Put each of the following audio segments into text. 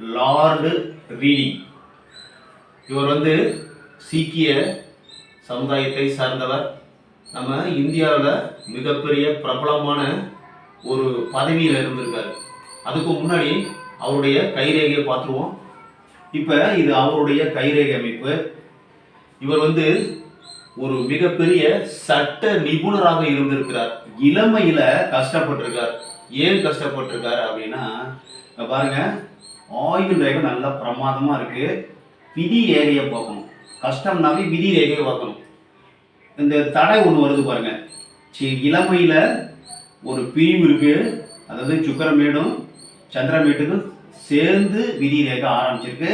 Lord reading இவர் வந்து சீக்கிய சமுதாயத்தை சார்ந்தவர். நம்ம இந்தியாவில் மிகப்பெரிய பிரபலமான ஒரு பதவியில் இருந்திருக்காரு. அதுக்கு முன்னாடி அவருடைய கைரேகையை பார்த்துருவோம். இப்போ இது அவருடைய கைரேகை அமைப்பு. இவர் வந்து ஒரு மிகப்பெரிய சட்ட நிபுணராக இருந்திருக்கிறார். இளமையில் கஷ்டப்பட்டிருக்கார். ஏன் கஷ்டப்பட்டிருக்கார் அப்படின்னா பாருங்கள் பாருங்க ஆயுள் ரேகை நல்லா பிரமாதமாக இருக்கு. விதி ரேகையை பார்க்கணும். கஷ்டம்னாவே விதி ரேகையை பார்க்கணும். இந்த தடை ஒன்று வருது பாருங்க. சி இளமையில் ஒரு பிரிவு இருக்கு. அதாவது சுக்கரமேடும் சந்திரமேட்டுக்கும் சேர்ந்து விதி ரேகை ஆரம்பிச்சிருக்கு.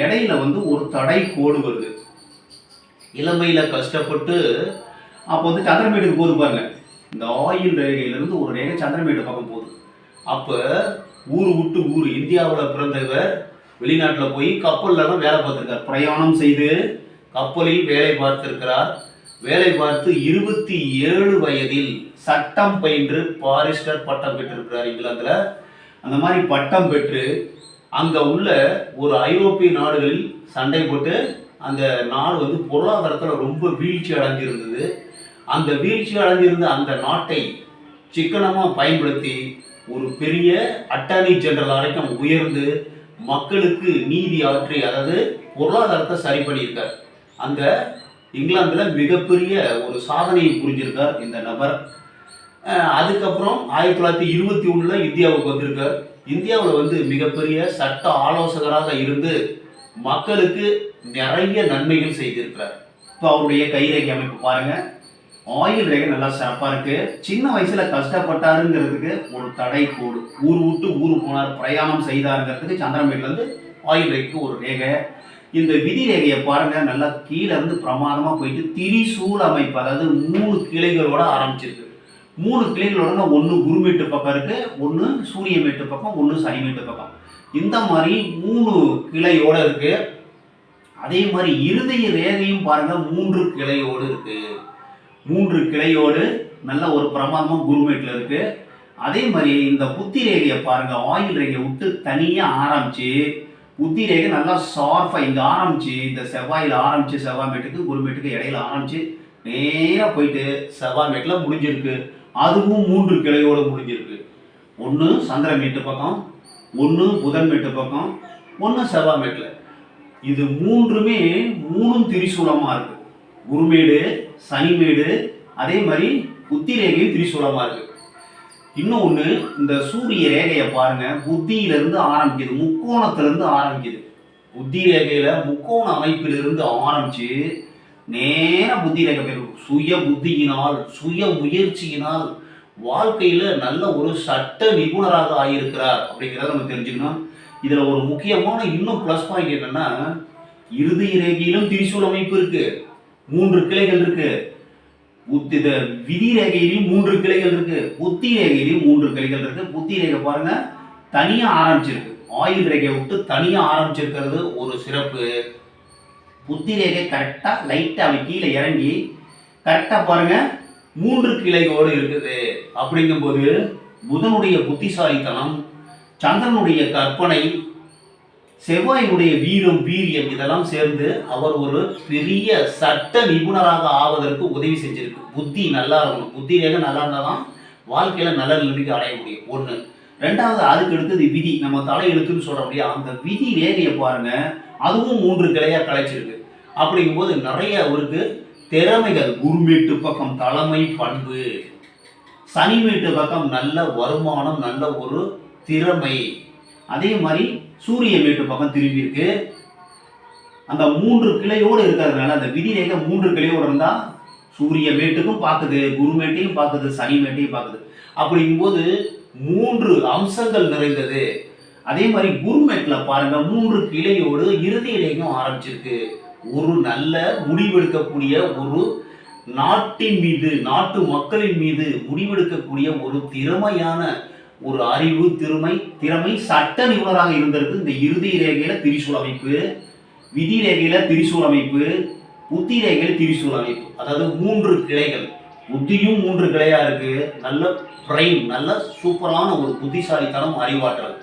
இடையில வந்து ஒரு தடை கோடு வருது. இளமையில் கஷ்டப்பட்டு அப்போ வந்து சந்திரமேட்டுக்கு போகுது பாருங்க. இந்த ஆயில் ரேகையிலேருந்து ஒரு ரேகை சந்திரமேட்டு பக்கம் போகுது. அப்போ ஊர் விட்டு ஊர். இந்தியாவில் பிறந்தவர் வெளிநாட்டில் போய் கப்பல்லாம் வேலை பார்த்துருக்கார். பிரயாணம் செய்து கப்பலில் வேலை பார்த்திருக்கிறார். வேலை பார்த்து இருபத்தி ஏழு வயதில் சட்டம் பயின்று பாரிஸ்டர் பட்டம் பெற்றிருக்கிறார் இங்கிலாந்தில். அந்த மாதிரி பட்டம் பெற்று அங்கே உள்ள ஒரு ஐரோப்பிய நாடுகளில் சண்டை போட்டு அந்த நாடு வந்து பொருளாதாரத்தில் ரொம்ப வீழ்ச்சி அடைஞ்சிருந்தது. அந்த வீழ்ச்சி அடைஞ்சிருந்த அந்த நாட்டை சிக்கனமாக பயன்படுத்தி ஒரு பெரிய அட்டார்னி ஜெனரல் வரைக்கும் உயர்ந்து மக்களுக்கு நீதி ஆற்றி அதாவது பொருளாதாரத்தை சரி பண்ணியிருக்கார். அந்த இங்கிலாந்தில் மிகப்பெரிய ஒரு சாதனையை புரிஞ்சிருக்கார் இந்த நபர். அதுக்கப்புறம் ஆயிரத்தி தொள்ளாயிரத்தி இருபத்தி ஒன்றில் இந்தியாவுக்கு வந்திருக்கார். இந்தியாவில் வந்து மிகப்பெரிய சட்ட ஆலோசகராக இருந்து மக்களுக்கு நிறைய நன்மைகள் செய்திருக்கிறார். இப்போ அவருடைய கைரேகை அமைப்பு பாருங்கள் ஆயில் ரேகை நல்லா சிறப்பாக இருக்குது சின்ன வயசில் கஷ்டப்பட்டாருங்கிறதுக்கு ஒரு தடை கோடு. ஊர் விட்டு ஊர் போனார் பிரயாணம் செய்தாருங்கிறதுக்கு சந்திரமேட்ல இருந்து ஆயில் ரேகைக்கு ஒரு ரேகை. இந்த விதி ரேகையை பாருங்கள் நல்லா கீழே இருந்து பிரமாதமாக போயிட்டு திரிசூல் அமைப்பு அதாவது மூணு கிளைகளோட ஆரம்பிச்சிருக்கு. மூணு கிளைகளோட ஒன்று குருமேட்டு பக்கம் இருக்குது ஒன்று சூரிய சூரியமேட்டு பக்கம் ஒன்று சனிமேட்டு பக்கம். இந்த மாதிரி மூணு கிளையோட இருக்குது அதே மாதிரி இருதய ரேகையும் பாருங்கள் மூன்று கிளையோடு இருக்குது மூன்று கிளையோடு நல்ல ஒரு பிரமாதமாக குருமேட்டில் இருக்குது அதே மாதிரி இந்த புத்தி ரேகையை பாருங்கள் ஆயில் ரேகையை விட்டு தனியாக ஆரம்பிச்சு புத்தி ரேகை நல்லா ஷார்ஃபா இங்கே ஆரம்பிச்சு இந்த செவ்வாயில் ஆரம்பிச்சு செவ்வாய் மேட்டுக்கு குருமேட்டுக்கு இடையில ஆரம்பிச்சு நேராக போயிட்டு செவ்வாய் மேட்டில் முடிஞ்சிருக்கு. அதுவும் மூன்று கிளையோடு முடிஞ்சிருக்கு. ஒன்று சந்திரமேட்டு பக்கம் ஒன்று புதன் மேட்டு பக்கம் ஒன்று செவ்வாய் மேட்டில். இது மூன்றுமே மூணும் திரிசூலமாக இருக்குது குருமேடு சனிமேடு அதே மாதிரி புத்தி ரேகையும் திரிசூலமாக இருக்கு. இன்னும் ஒன்று இந்த சூரிய ரேகையை பாருங்க புத்தியிலிருந்து ஆரம்பிக்குது முக்கோணத்திலிருந்து ஆரம்பிக்குது. புத்தி ரேகையில முக்கோண அமைப்பிலிருந்து ஆரம்பிச்சு நேர புத்தி ரேகை போயிடும் சுய புத்தியினால் சுய முயற்சியினால் வாழ்க்கையில நல்ல ஒரு சட்ட நிபுணராக ஆகியிருக்கிறார் அப்படிங்கிறத நம்ம தெரிஞ்சுக்கணும். இதுல ஒரு முக்கியமான இன்னும் ப்ளஸ் பாயிண்ட் என்னன்னா இறுதி ரேகையிலும் திரிசூல் அமைப்பு இருக்கு. மூன்று கிளைகள் இருக்கு. புத்தி விதி ரேகையிலையும் மூன்று கிளைகள் இருக்கு. புத்தி ரேகையிலையும் மூன்று கிளைகள் இருக்கு. புத்தி ரேகை பாருங்க தனியா ஆரம்பிச்சிருக்கு. ஆயில் ரேகையை விட்டு தனியா ஆரம்பிச்சிருக்கிறது ஒரு சிறப்பு. புத்தி ரேகை கரெக்டா லைட்டா அவன் கீழே இறங்கி கரெக்டா பாருங்க மூன்று கிளைகளோடு இருக்குது. அப்படிங்கும்போது புதனுடைய புத்திசாலித்தனம் சந்திரனுடைய கற்பனை செவ்வாயினுடைய வீரம் வீரியம் இதெல்லாம் சேர்ந்து அவர் ஒரு பெரிய சட்ட நிபுணராக ஆவதற்கு உதவி செஞ்சிருக்கு. புத்தி நல்லா இருக்கணும். புத்தி ரேகம் நல்லா இருந்தால் தான் வாழ்க்கையில நல்ல நிலைமைக்கு அடைய முடியும். ஒன்று ரெண்டாவது அதுக்கு அடுத்தது விதி. நம்ம தலையெழுத்துன்னு எழுத்துன்னு முடியாது அந்த விதி ரேகையை பாருங்க. அதுவும் மூன்று கிளையாக கலைச்சிருக்கு. அப்படிங்கும்போது நிறைய அவருக்கு திறமைகள். குருமேட்டு பக்கம் தலைமை பண்பு. சனிமேட்டு பக்கம் நல்ல வருமானம் நல்ல ஒரு திறமை. அதே மாதிரி சூரிய மேட்டு பக்கம் திரும்பி இருக்கு. அந்த மூன்று கிளையோடு இருக்கிறதுனால அந்த விதிரேகை மூன்று கிளையோடு இருந்தா சூரிய மேட்டுக்கும் பார்க்குது குரு மேட்டையும் பார்க்குது சனி மேட்டையும் பார்க்குது. அப்படிங்கும்போது மூன்று அம்சங்கள் நிறைந்தது. அதே மாதிரி குருமேட்டில் பாருங்க மூன்று கிளையோடு இறுதி இலையும் ஆரம்பிச்சிருக்கு. ஒரு நல்ல முடிவெடுக்கக்கூடிய ஒரு நாட்டின் மீது நாட்டு மக்களின் மீது முடிவெடுக்கக்கூடிய ஒரு திறமையான ஒரு அறிவு திறமை திறமை சட்ட நிபுணராக இருந்திருக்கு. இந்த இறுதி ரேகையில திரிசூல் அமைப்பு விதி ரேகையில திரிசூல் அமைப்பு புத்தி ரேகையில திரிசூல் அமைப்பு அதாவது மூன்று கிளைகள். புத்தியும் மூன்று கிளையா இருக்கு. நல்ல பிரைம் நல்ல சூப்பரான ஒரு புத்திசாலித்தனம் அறிவாற்றல்.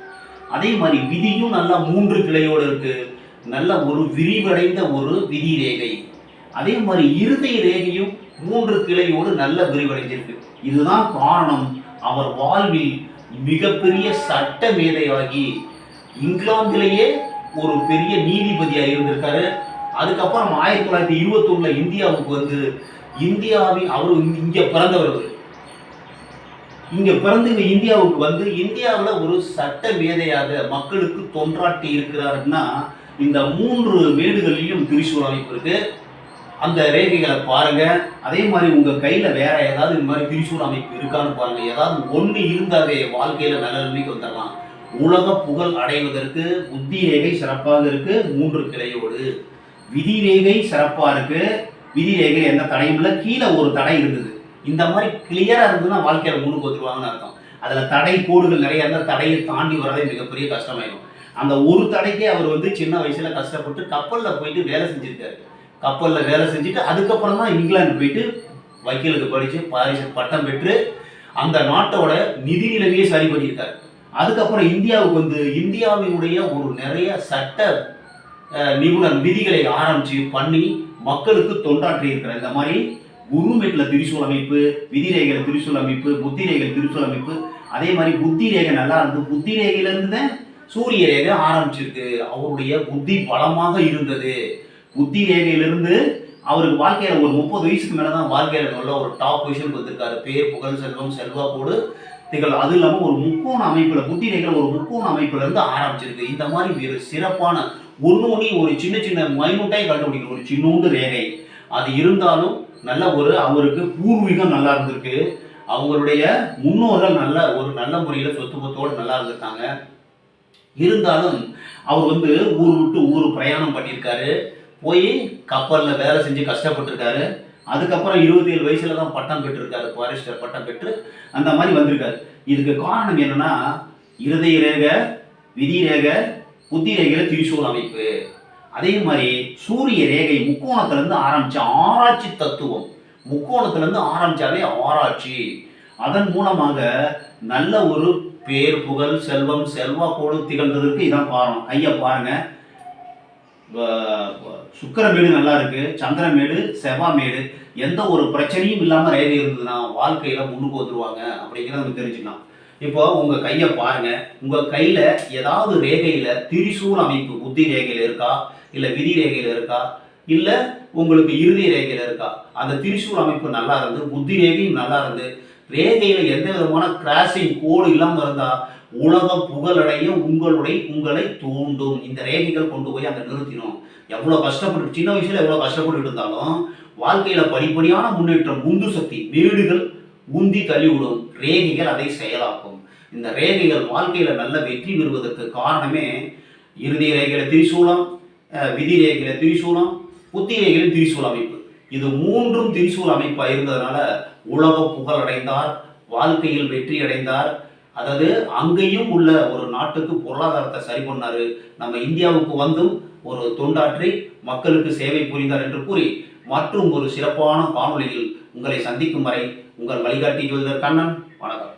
அதே மாதிரி விதியும் நல்ல மூன்று கிளையோடு இருக்கு. நல்ல ஒரு விரிவடைந்த ஒரு விதி ரேகை. அதே மாதிரி இருதய ரேகையும் மூன்று கிளையோடு நல்ல விரிவடைஞ்சிருக்கு. இதுதான் காரணம். அவர் வாழ்வில் மிகப்பெரிய சட்ட மேதையாகி இங்கிலாந்திலேயே ஒரு பெரிய நீதிபதியாக இருந்திருக்காரு அதுக்கப்புறம் ஆயிரத்தி தொள்ளாயிரத்தி இருபத்தொன்னுல இந்தியாவுக்கு வந்து இந்தியாவின் அவர் இங்க பிறந்தவர் அவரு. இங்க பிறந்து இங்கே இந்தியாவுக்கு வந்து இந்தியாவில் ஒரு சட்ட மேதையாக மக்களுக்கு தொன்றாட்டி இருக்கிறாருன்னா இந்த மூன்று மேடுகளிலும் திரிசூல் அமைப்பு இருக்கு அந்த ரேகைகளை பாருங்க. அதே மாதிரி உங்க கையில வேற ஏதாவது இந்த மாதிரி திரிசூல் அமைப்பு இருக்கான்னு பாருங்க. ஏதாவது ஒண்ணு இருந்தாவே வாழ்க்கையில நல்ல நிலைமைக்கு வந்துடலாம் உலக புகழ் அடைவதற்கு புத்தி ரேகை சிறப்பாக இருக்கு. மூன்று கிளையோடு. விதி ரேகை சிறப்பா இருக்கு. விதி ரேகையில் எந்த தடையும் இல்லை. கீழே ஒரு தடை இருந்தது. இந்த மாதிரி கிளியரா இருந்ததுன்னா வாழ்க்கையில முன்னுக்கு வந்துருவாங்கன்னு அர்த்தம். அதில் தடை கோடுகள் நிறைய இருந்தால் தடையை தாண்டி வரதே மிகப்பெரிய கஷ்டமாயிடும். அந்த ஒரு தடைக்கே அவர் வந்து சின்ன வயசுல கஷ்டப்பட்டு கப்பலில் போயிட்டு வேலை செஞ்சிருக்காரு. கப்பலில் வேலை செஞ்சுட்டு அதுக்கப்புறம் தான் இங்கிலாந்து போயிட்டு வக்கீலுக்கு படித்து பாரிசு பட்டம் பெற்று அந்த நாட்டோட நிதி நிலைமையை சரி பண்ணியிருக்காரு. அதுக்கப்புறம் இந்தியாவுக்கு வந்து இந்தியாவினுடைய ஒரு நிறைய சட்ட நிபுணர் விதிகளை ஆரம்பித்து பண்ணி மக்களுக்கு தொண்டாற்றி இந்த மாதிரி குருமெட்டில் திரிசூல் அமைப்பு விதிரேகையில திரிசூல் அமைப்பு புத்தி ரேகையில் திரிசூல் அமைப்பு அதே மாதிரி புத்தி ரேகை நல்லா இருந்து புத்தி ரேகையிலேருந்து தான் சூரிய ரேகை ஆரம்பிச்சிருக்கு. அவருடைய புத்தி பலமாக இருந்தது. புத்தி ரேகையிலிருந்து அவருக்கு வாழ்க்கையில் ஒரு முப்பது வயசுக்கு மேலே தான் வாழ்க்கையில் நல்ல ஒரு டாப் பொசிஷனுக்கு வந்திருக்காரு பேர் புகழ் செல்வம் செல்வாக்கோடு திகழ். அது இல்லாமல் ஒரு முக்கோண அமைப்பில் புத்தி ரேகையில் ஒரு முக்கோண அமைப்பில் இருந்து ஆரம்பிச்சிருக்கு. இந்த மாதிரி ஒரு சிறப்பான ஒன்று ஒரு சின்ன சின்ன மைனூட்டாக கண்டுபிடிக்கணும் ஒரு சின்னூண்டு ரேகை. அது இருந்தாலும் நல்ல ஒரு அவருக்கு பூர்வீகம் நல்லா இருந்திருக்கு. அவங்களுடைய முன்னோர்கள் நல்ல ஒரு நல்ல முறையில் சொத்து பத்தோடு நல்லா இருந்திருக்காங்க. இருந்தாலும் அவர் வந்து ஊர் விட்டு ஊர் பிரயாணம் பண்ணியிருக்காரு. போய் கப்பலில் வேலை செஞ்சு கஷ்டப்பட்டிருக்காரு. அதுக்கப்புறம் இருபத்தி ஏழு வயசில் தான் பட்டம் பெற்றிருக்காரு ஃபாரஸ்டர் பட்டம் பெற்று அந்த மாதிரி வந்திருக்காரு. இதுக்கு காரணம் என்னன்னா இருதய ரேகை விதி ரேகை புத்தி ரேகையில் திரிசூல் அமைப்பு. அதே மாதிரி சூரிய ரேகை முக்கோணத்துலேருந்து ஆரம்பித்த ஆராய்ச்சி தத்துவம். முக்கோணத்துலேருந்து ஆரம்பிச்சாலே ஆராய்ச்சி. அதன் மூலமாக நல்ல ஒரு பேர் புகழ் செல்வம் செல்வாக்கோடு திகழ்ந்ததற்கு இதான் காரணம். ஐயா பாருங்கள் சுக்கிரமேடு நல்லா இருக்கு சந்திரமேடு செவ்வாமேடு எந்த ஒரு பிரச்சனையும் இல்லாமல் ரேகை இருந்ததுன்னா வாழ்க்கையில முன்னுக்கு வந்துருவாங்க அப்படிங்கிறத நம்ம தெரிஞ்சுக்கலாம். இப்போ உங்க கையை பாருங்க. உங்க கையில ஏதாவது ரேகையில திரிசூல் அமைப்பு புத்தி ரேகையில இருக்கா? இல்ல விதி ரேகையில இருக்கா? இல்ல உங்களுக்கு இறுதி ரேகையில இருக்கா? அந்த திரிசூல் அமைப்பு நல்லா இருந்து புத்தி ரேகையும் நல்லா இருந்து ரேகையில் எந்த விதமான கிராசிங் கோடு இல்லாமல் இருந்தால் உலக புகழடைய உங்களுடைய உங்களை தூண்டும். இந்த ரேகைகள் கொண்டு போய் அங்கே நிறுத்தினோம் எவ்வளோ கஷ்டப்பட்டு சின்ன வயசில் எவ்வளோ கஷ்டப்பட்டு இருந்தாலும் வாழ்க்கையில் படிப்படியான முன்னேற்றம் உந்து சக்தி வீடுகள் உந்தி தள்ளிவிடும். ரேகைகள் அதை செயலாக்கும். இந்த ரேகைகள் வாழ்க்கையில் நல்ல வெற்றி பெறுவதற்கு காரணமே இறுதி ரேகையில் திரிசூலம் விதி ரேகையில் திரிசூலம் புத்தி ரேகையில் திரிசூல அமைப்பு. இது மூன்றும் திரிசூல் அமைப்பாக இருந்ததுனால உலக புகழ் அடைந்தார் வாழ்க்கையில் வெற்றி அடைந்தார் அதாவது அங்கேயும் உள்ள ஒரு நாட்டுக்கு பொருளாதாரத்தை சரி பண்ணார். நம்ம இந்தியாவுக்கு வந்தும் ஒரு தொண்டாற்றி மக்களுக்கு சேவை புரிந்தார் என்று கூறி மற்றும் ஒரு சிறப்பான காணொலியில் உங்களை சந்திக்கும் வரை உங்கள் வழிகாட்டி ஜோதிடர் கண்ணன். வணக்கம்.